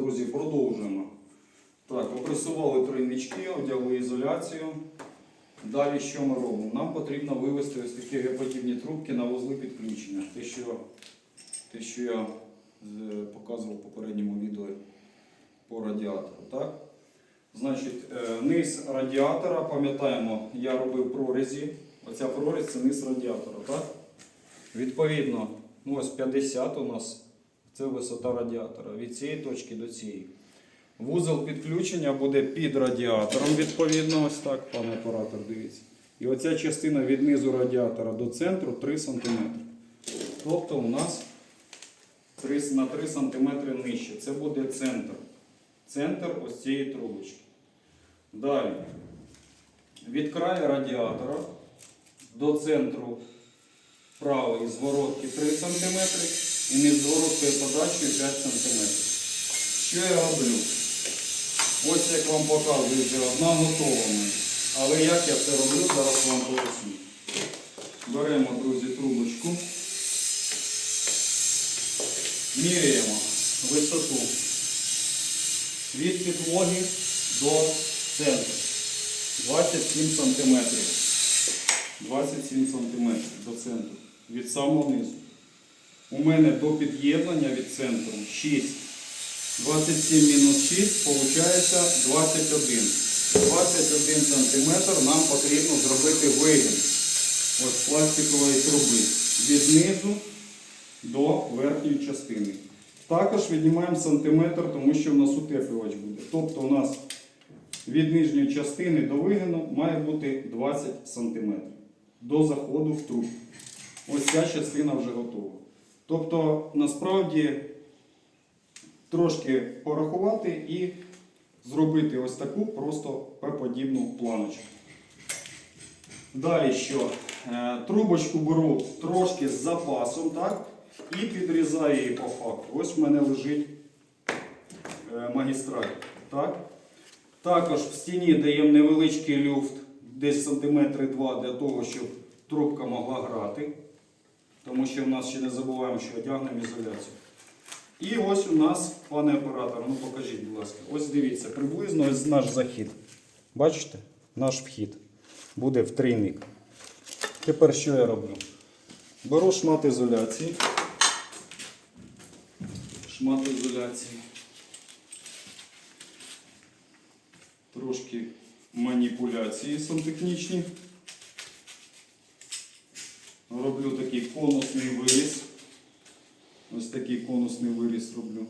друзі, продовжуємо. Так, опресували тройнички, одягли ізоляцію. Далі що ми робимо? Нам потрібно вивести ось такі гепативні трубки на вузли підключення. Те, що, те, що я показував в попередньому відео по радіатору. Так? Значить, е, низ радіатора, пам'ятаємо, я робив прорізі. Оця прорізь це низ радіатора. Так? Відповідно, ну ось 50 у нас це висота радіатора від цієї точки до цієї. Вузол підключення буде під радіатором, відповідно, ось так, пане оператор, дивіться. І оця частина від низу радіатора до центру 3 см. Тобто у нас 3, на 3 см нижче. Це буде центр. Центр ось цієї трубочки. Далі. Від краю радіатора до центру правої зворотки 3 см і між звороткою подачею 5 см. Що я роблю? Ось як вам показую, вже одна готова. Але як я це роблю, зараз вам поясню. Беремо, друзі, трубочку. Міряємо висоту від підлоги до центру. 27 см. 27 см до центру. Від самого низу. У мене до під'єднання від центру 6. 27 мінус 6 получається 21. 21 см нам потрібно зробити вигін ось пластикової труби від низу до верхньої частини. Також віднімаємо сантиметр, тому що в нас утеплювач буде. Тобто у нас від нижньої частини до вигину має бути 20 см до заходу в труб. Ось ця частина вже готова. Тобто, насправді, трошки порахувати і зробити ось таку просто П-подібну планочку. Далі що? Е, Трубочку беру трошки з запасом, так? І підрізаю її по факту. Ось в мене лежить е, магістраль. Так? Також в стіні даємо невеличкий люфт, десь сантиметри два для того, щоб трубка могла грати. Тому що в нас ще не забуваємо, що одягнемо ізоляцію. І ось у нас, пане оператор, ну покажіть, будь ласка. Ось дивіться, приблизно ось наш захід. Бачите? Наш вхід буде в трійник. Тепер що я роблю? Беру шмат ізоляції. Шмат ізоляції. Трошки маніпуляції сантехнічні. Роблю такий конусний виріз. Ось такий конусний виріз роблю.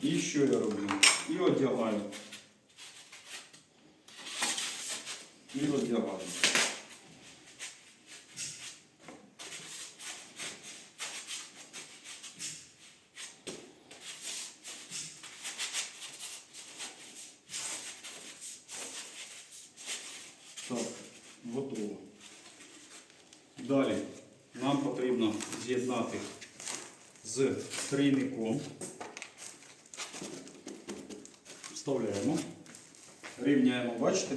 І що я роблю? І одягаю. І одягаю. Так, готово. Далі нам потрібно з'єднати з трійником. Вставляємо. Рівняємо, бачите?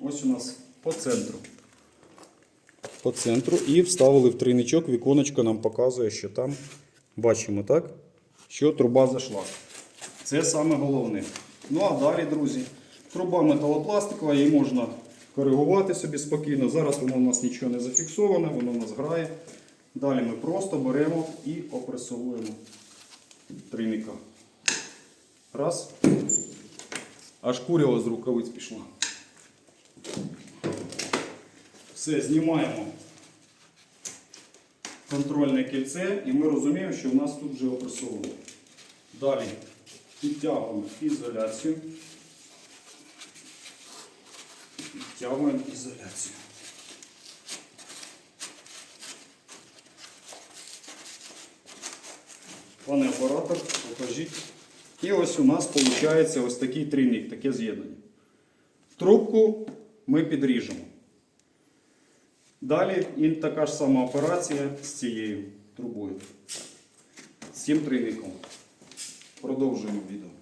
Ось у нас по центру. По центру і вставили в трійничок, віконечко нам показує, що там бачимо, так? Що труба зайшла. Це саме головне. Ну а далі, друзі, труба металопластикова, її можна коригувати собі спокійно. Зараз воно у нас нічого не зафіксоване, воно у нас грає. Далі ми просто беремо і опресовуємо трійника. Раз. Аж курява з рукавиць пішла. Все, знімаємо контрольне кільце і ми розуміємо, що в нас тут вже опресовано. Далі підтягуємо ізоляцію. Підтягуємо ізоляцію. Пане оператор, покажіть. І ось у нас виходить ось такий трійник, таке з'єднання. Трубку ми підріжемо. Далі і така ж сама операція з цією трубою. З цим трійником. Продовжуємо відео.